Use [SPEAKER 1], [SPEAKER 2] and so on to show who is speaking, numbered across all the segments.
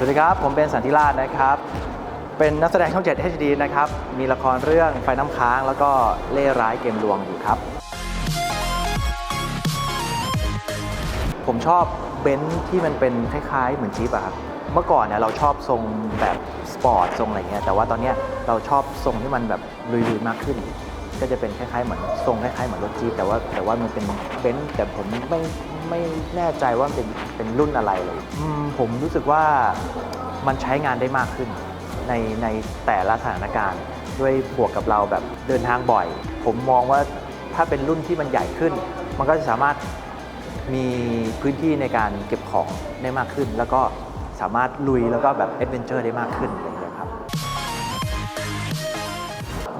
[SPEAKER 1] สวัสดีครับ ผมเป็นสันติราชนะครับ เป็นนักแสดงช่อง 7 HD นะครับ มีละครเรื่องไฟน้ำค้าง แล้วก็เล่ร้ายเกมลวงอยู่ครับ ผมชอบเบนซ์ที่มันเป็นคล้ายๆ เหมือนจี๊ปอะครับ เมื่อก่อนเนี่ยเราชอบทรงแบบสปอร์ตทรงอะไรเงี้ย แต่ว่าตอนเนี้ยเราชอบทรงที่มันแบบลุยๆมากขึ้น ก็จะเป็นคล้ายๆเหมือนทรงคล้ายๆเหมือนรถจี๊ปแต่ว่าแต่ว่ามันเป็นเบนซ์แต่ผมไม่ ไม่แน่ใจว่าเป็นเป็นรุ่นอะไรเลยอืมผมรู้สึกว่ามันใช้งานได้มากขึ้น ในในแต่ละสถานการณ์ ด้วยบวกกับเราแบบเดินทางบ่อย ผมมองว่าถ้าเป็นรุ่นที่มันใหญ่ขึ้น มันก็จะสามารถมีพื้นที่ในการเก็บของได้มากขึ้น แล้วก็สามารถลุยแล้วก็แบบเอ็ดเวนเจอร์ได้มากขึ้นอะไรอย่างเงี้ยครับ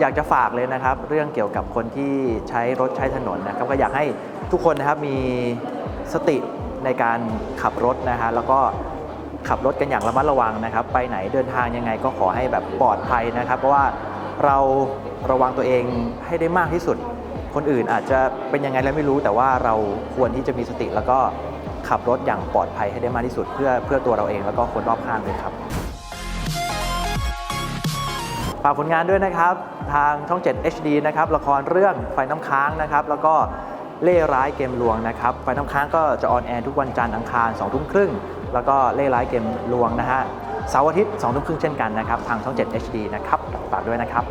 [SPEAKER 1] อยากจะฝากเลยนะครับ เรื่องเกี่ยวกับคนที่ใช้รถใช้ถนนนะครับ ก็อยากให้ทุกคนนะครับมี สติในการขับรถนะฮะแล้วก็ขับรถกันอย่างระมัดระวังนะครับ ไปไหนเดินทางยังไงก็ขอให้แบบปลอดภัยนะครับ เพราะว่าเราระวังตัวเองให้ได้มากที่สุด คนอื่นอาจจะเป็นยังไงแล้วไม่รู้ แต่ว่าเราควรที่จะมีสติแล้วก็ขับรถอย่างปลอดภัยให้ได้มากที่สุด เพื่อเพื่อตัวเราเองแล้วก็คนรอบข้างด้วยครับฝากผลงานด้วยนะครับ ทางช่อง 7 HD นะครับละครเรื่องไฟน้ำค้างนะครับ แล้วก็ เล่ร้ายเกมลวงนะครับไฟน้ำค้างก็จะออนแอร์ทุกวันจันทร์อังคาร2ทุ่มครึ่ง แล้วก็เล่ร้ายเกมลวงนะฮะเสาร์อาทิตย์2ทุ่มครึ่งเช่นกันนะครับ ทางช่อง 7 HD นะครับฝากด้วยนะครับ